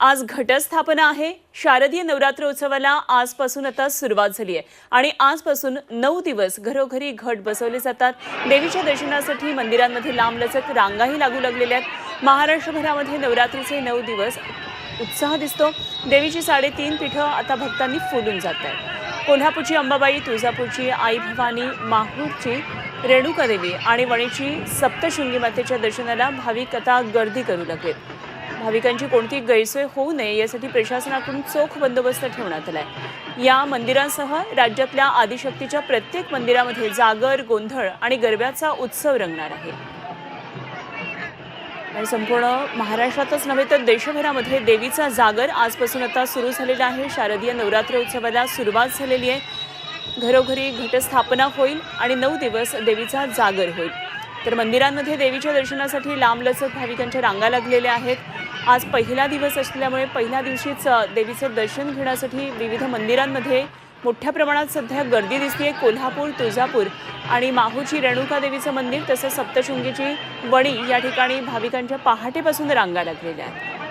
आज घटस्थापना आहे. शारदीय नवरात्र उत्सवाला आजपासून आता सुरुवात झाली आहे. आणि आजपासून नऊ दिवस घरोघरी घट बसवले जातात. देवीच्या दर्शनासाठी मंदिरांमध्ये लांबलचक रांगाही लागू लागलेल्या आहेत. महाराष्ट्रभरामध्ये नवरात्रीचे नऊ दिवस उत्साह दिसतो. देवीची साडेतीन पीठं आता भक्तांनी फुलून जात आहेत. कोल्हापूरची अंबाबाई तुळजापूरची आई भवानी माहूरची रेणुका देवी आणि वणीची सप्तशृंगी मातेच्या दर्शनाला भाविक आता गर्दी करू लागलेत. भाविकांची कोणती गैरसोय होऊ नये यासाठी प्रशासनाकडून चोख बंदोबस्त ठेवण्यात आलाय. या मंदिरांसह राज्यातल्या आदिशक्तीच्या प्रत्येक मंदिरामध्ये जागर गोंधळ आणि गरब्याचा उत्सव रंगणार आहे. आणि संपूर्ण महाराष्ट्रातच नव्हे तर देशभरामध्ये देवीचा जागर आजपासून आता सुरू झालेला आहे. शारदीय नवरात्र उत्सवाला सुरुवात झालेली आहे. घरोघरी घटस्थापना होईल आणि नऊ दिवस देवीचा जागर होईल. तर मंदिरांमध्ये देवीच्या दर्शनासाठी लांबलचक भाविकांच्या रांगा लागलेल्या आहेत. आज पहिला दिवस असल्यामुळे पहिल्या दिवशीच देवीचं दर्शन घेण्यासाठी विविध मंदिरांमध्ये मोठ्या प्रमाणात सध्या गर्दी दिसते कोल्हापूर तुळजापूर आणि माहूची रेणुका देवीचं मंदिर तसंच सप्तशृंगीची वणी या ठिकाणी भाविकांच्या पहाटेपासून रांगा लागलेल्या आहेत.